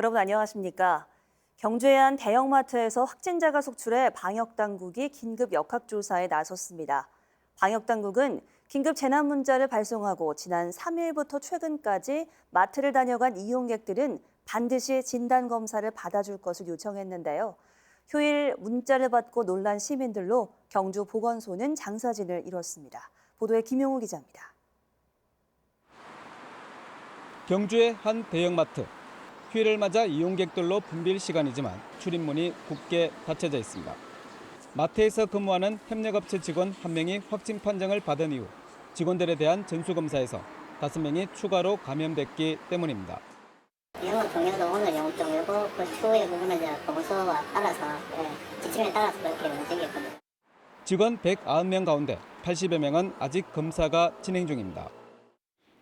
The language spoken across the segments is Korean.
여러분 안녕하십니까? 경주의 한 대형마트에서 확진자가 속출해 방역당국이 긴급 역학조사에 나섰습니다. 방역당국은 긴급 재난 문자를 발송하고 지난 3일부터 최근까지 마트를 다녀간 이용객들은 반드시 진단 검사를 받아줄 것을 요청했는데요. 휴일 문자를 받고 놀란 시민들로 경주 보건소는 장사진을 이뤘습니다. 보도에 김용우 기자입니다. 경주의 한 대형마트. 휴일을 맞아 이용객들로 붐빌 시간이지만 출입문이 굳게 닫혀져 있습니다. 마트에서 근무하는 협력업체 직원 한 명이 확진 판정을 받은 이후 직원들에 대한 전수검사에서 다섯 명이 추가로 감염됐기 때문입니다. 영어 종료도 오늘 영어 종료고 그 추후에 그거는 이제 보고서와 따라서 예, 지침에 따라서 그렇게 움직였거든요. 직원 190명 가운데 80여 명은 아직 검사가 진행 중입니다.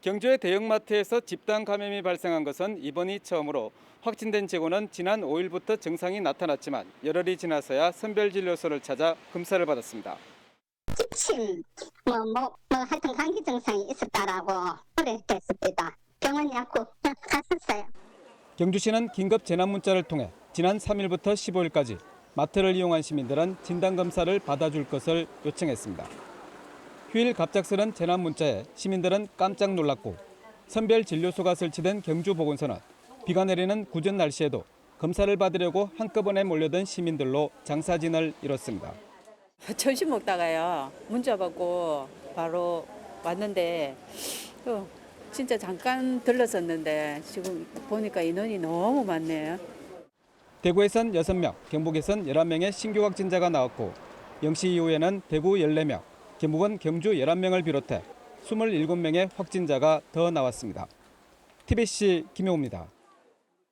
경주의 대형마트에서 집단 감염이 발생한 것은 이번이 처음으로 확진된 직원은 지난 5일부터 증상이 나타났지만 열흘이 지나서야 선별진료소를 찾아 검사를 받았습니다. 기침, 뭐, 뭐, 뭐 하여튼 감기 증상이 있었다라고 그랬습니다. 병원 약국 갔었어요. 경주시는 긴급 재난 문자를 통해 지난 3일부터 15일까지 마트를 이용한 시민들은 진단 검사를 받아줄 것을 요청했습니다. 휴일 갑작스런 재난 문자에 시민들은 깜짝 놀랐고 선별 진료소가 설치된 경주 보건소는 비가 내리는 궂은 날씨에도 검사를 받으려고 한꺼번에 몰려든 시민들로 장사진을 이뤘습니다. 점심 먹다가요 문자 받고 바로 왔는데 어, 진짜 잠깐 들렀었는데 지금 보니까 인원이 너무 많네요. 대구에선 6명, 경북에선 11명의 신규 확진자가 나왔고 0시 이후에는 대구 14명, 경북은 경주 11명을 비롯해 27명의 확진자가 더 나왔습니다. TBC 김용우입니다.